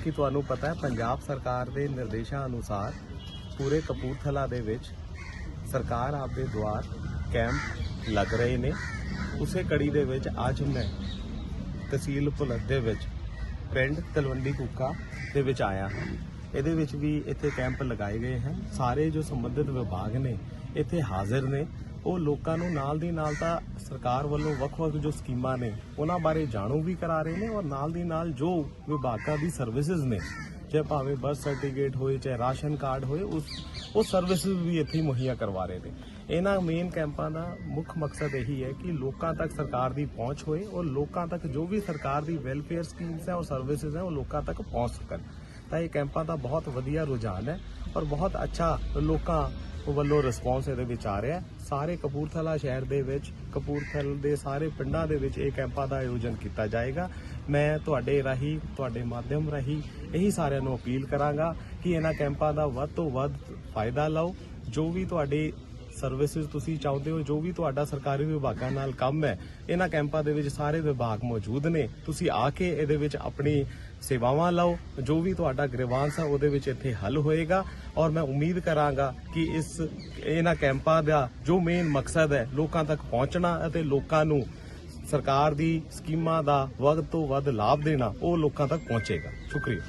ਕਿ ਤੁਹਾਨੂੰ ਪਤਾ ਹੈ, ਪੰਜਾਬ ਸਰਕਾਰ ਦੇ ਨਿਰਦੇਸ਼ਾਂ ਅਨੁਸਾਰ ਪੂਰੇ ਕਪੂਰਥਲਾ ਦੇ ਵਿੱਚ ਸਰਕਾਰ ਆਪਦੇ ਦੁਆਰ ਕੈਂਪ ਲੱਗ ਰਹੇ ਨੇ। ਉਸੇ ਕੜੀ ਦੇ ਵਿੱਚ ਅੱਜ ਮੈਂ ਤਹਿਸੀਲ ਭੁਲੱਥ ਦੇ ਵਿੱਚ ਪਿੰਡ ਤਲਵੰਡੀ ਕੁੱਕਾ ਦੇ ਵਿੱਚ ਆਇਆ ਹਾਂ। ਇਹਦੇ ਵਿੱਚ ਵੀ ਇੱਥੇ ਕੈਂਪ ਲਗਾਏ ਗਏ ਹਨ। ਸਾਰੇ ਜੋ ਸੰਬੰਧਿਤ ਵਿਭਾਗ ਨੇ ਇੱਥੇ ਹਾਜ਼ਰ ਨੇ। ਉਹ ਲੋਕਾਂ ਨੂੰ ਨਾਲ ਦੀ ਨਾਲ ਤਾਂ ਸਰਕਾਰ ਵੱਲੋਂ ਵੱਖ-ਵੱਖ ਜੋ ਸਕੀਮਾਂ ਨੇ, ਉਹਨਾਂ ਬਾਰੇ ਜਾਣੂ ਵੀ ਕਰਾ ਰਹੇ ਨੇ ਔਰ ਨਾਲ ਦੀ ਨਾਲ ਜੋ ਵਿਭਾਗਾਂ ਦੀ ਸਰਵਿਸਿਜ਼ ਨੇ, ਚਾਹੇ ਭਾਵੇਂ ਬਰਥ ਸਰਟੀਫਿਕੇਟ ਹੋਏ, ਚਾਹੇ ਰਾਸ਼ਨ ਕਾਰਡ ਹੋਏ, ਉਸ, ਉਹ ਸਰਵਿਸਿਜ਼ ਵੀ ਇੱਥੇ ਮੁਹੱਈਆ ਕਰਵਾ ਰਹੇ ਨੇ। ਇਹਨਾਂ ਮੇਨ ਕੈਂਪਾਂ ਦਾ ਮੁੱਖ ਮਕਸਦ ਇਹੀ ਹੈ ਕਿ ਲੋਕਾਂ ਤੱਕ ਸਰਕਾਰ ਦੀ ਪਹੁੰਚ ਹੋਏ ਔਰ ਲੋਕਾਂ ਤੱਕ ਜੋ ਵੀ ਸਰਕਾਰ ਦੀ ਵੈਲਫੇਅਰ ਸਕੀਮਸ ਹੈ ਔਰ ਸਰਵਿਸਿਜ਼ ਹੈ, ਉਹ ਲੋਕਾਂ ਤੱਕ ਪਹੁੰਚ ਸਕਣ। ਤਾਂ ਇਹ ਕੈਂਪਾਂ ਦਾ ਬਹੁਤ ਵਧੀਆ ਰੁਝਾਨ ਹੈ ਔਰ ਬਹੁਤ ਅੱਛਾ ਲੋਕਾਂ ਵੱਲੋਂ ਰਿਸਪੌਂਸ ਇਹਦੇ ਵਿੱਚ ਆ ਰਿਹਾ ਸਾਰੇ ਕਪੂਰਥਲਾ ਸ਼ਹਿਰ ਦੇ ਵਿੱਚ, ਕਪੂਰਥਲ ਦੇ ਸਾਰੇ ਪਿੰਡਾਂ ਦੇ ਵਿੱਚ ਇਹ ਕੈਂਪਾਂ ਦਾ ਆਯੋਜਨ ਕੀਤਾ ਜਾਏਗਾ। ਮੈਂ ਤੁਹਾਡੇ ਰਾਹੀਂ, ਤੁਹਾਡੇ ਮਾਧਿਅਮ ਰਾਹੀਂ ਇਹੀ ਸਾਰਿਆਂ ਨੂੰ ਅਪੀਲ ਕਰਾਂਗਾ ਕਿ ਇਹਨਾਂ ਕੈਂਪਾਂ ਦਾ ਵੱਧ ਤੋਂ ਵੱਧ ਫਾਇਦਾ ਲਓ। ਜੋ ਵੀ ਤੁਹਾਡੇ ਸਰਵਿਸਿਜ਼ ਤੁਸੀਂ ਚਾਹੁੰਦੇ ਹੋ, ਜੋ ਵੀ ਤੁਹਾਡਾ ਸਰਕਾਰੀ ਵਿਭਾਗਾਂ ਨਾਲ ਕੰਮ ਹੈ, ਇਹਨਾਂ ਕੈਂਪਾਂ ਦੇ ਵਿੱਚ ਸਾਰੇ ਵਿਭਾਗ ਮੌਜੂਦ ਨੇ, ਤੁਸੀਂ ਆ ਕੇ ਇਹਦੇ ਵਿੱਚ ਆਪਣੀ ਸੇਵਾਵਾਂ ਲਓ, ਜੋ ਵੀ ਤੁਹਾਡਾ ਗ੍ਰੀਵਾਂਸ ਹੈ ਉਹਦੇ ਵਿੱਚ ਇੱਥੇ ਹੱਲ ਹੋਏਗਾ। ਔਰ ਮੈਂ ਉਮੀਦ ਕਰਾਂਗਾ ਕਿ ਇਸ, ਇਹਨਾਂ ਕੈਂਪਾਂ ਦਾ ਜੋ ਮੇਨ ਮਕਸਦ ਹੈ, ਲੋਕਾਂ ਤੱਕ ਪਹੁੰਚਣਾ ਅਤੇ ਲੋਕਾਂ ਨੂੰ ਸਰਕਾਰ ਦੀ ਸਕੀਮਾਂ ਦਾ ਵੱਧ ਤੋਂ ਵੱਧ ਲਾਭ ਦੇਣਾ, ਉਹ ਲੋਕਾਂ ਤੱਕ ਪਹੁੰਚੇਗਾ। ਸ਼ੁਕਰੀਆ।